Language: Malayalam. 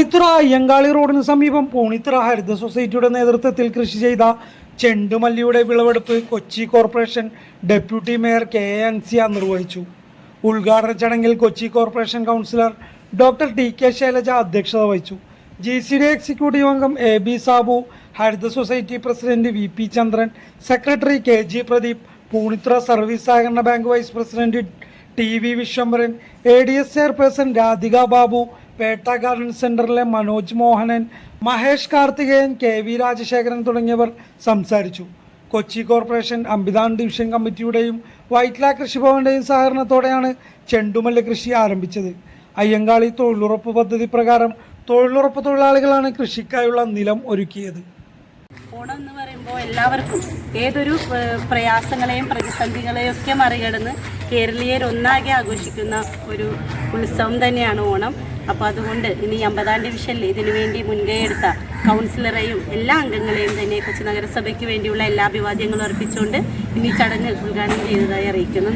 പൂണിത്തുറ അയ്യങ്കാളി റോഡിന് സമീപം പൂണിത്തുറ ഹരിത സൊസൈറ്റിയുടെ നേതൃത്വത്തിൽ കൃഷി ചെയ്ത ചെണ്ടുമല്ലിയുടെ വിളവെടുപ്പ് Kochi corporation deputy mayor K A Ansiya നിർവഹിച്ചു. ഉദ്ഘാടന ചടങ്ങിൽ Kochi corporation councillor doctor T K Shailaja അധ്യക്ഷത വഹിച്ചു. ജി സി ഡി എക്സിക്യൂട്ടീവ് അംഗം A B Sabu Haritha society president V P Chandran secretary K G Pradeep Poonithura service സഹകരണ bank vice president T V Viswambharan A D S chairperson Radhika Babu Petta garden സെന്ററിലെ മനോജ് മോഹനൻ മഹേഷ് കാർത്തികേയൻ കെ വി രാജശേഖരൻ തുടങ്ങിയവർ സംസാരിച്ചു. കൊച്ചി കോർപ്പറേഷൻ അംബിതാൻ ഡിവിഷൻ കമ്മിറ്റിയുടെയും വൈറ്റ്ല കൃഷിഭവന്റെയും സഹകരണത്തോടെയാണ് ചെണ്ടുമല്ല കൃഷി ആരംഭിച്ചത്. അയ്യങ്കാളി തൊഴിലുറപ്പ് പദ്ധതി പ്രകാരം തൊഴിലുറപ്പ് തൊഴിലാളികളാണ് കൃഷിക്കായുള്ള നിലം ഒരുക്കിയത്. ഓണം എന്ന് പറയുമ്പോൾ എല്ലാവർക്കും ഏതൊരു പ്രയാസങ്ങളെയും പ്രതിസന്ധികളെയും ഒക്കെ മറികടന്ന് കേരളീയർ ഒന്നാകെ ആഘോഷിക്കുന്ന ഒരു ഉത്സവം തന്നെയാണ് ഓണം. അപ്പോൾ അതുകൊണ്ട് ഇനി അമ്പതാം ഡിവിഷനിൽ ഇതിനുവേണ്ടി മുൻകൈ എടുത്ത കൗൺസിലറെയും എല്ലാ അംഗങ്ങളെയും തന്നെ കൊച്ചി നഗരസഭയ്ക്ക് വേണ്ടിയുള്ള എല്ലാ അഭിവാദ്യങ്ങളും അർപ്പിച്ചുകൊണ്ട് ഇനി ചടങ്ങ് ഉദ്ഘാടനം ചെയ്തതായി അറിയിക്കുന്നു.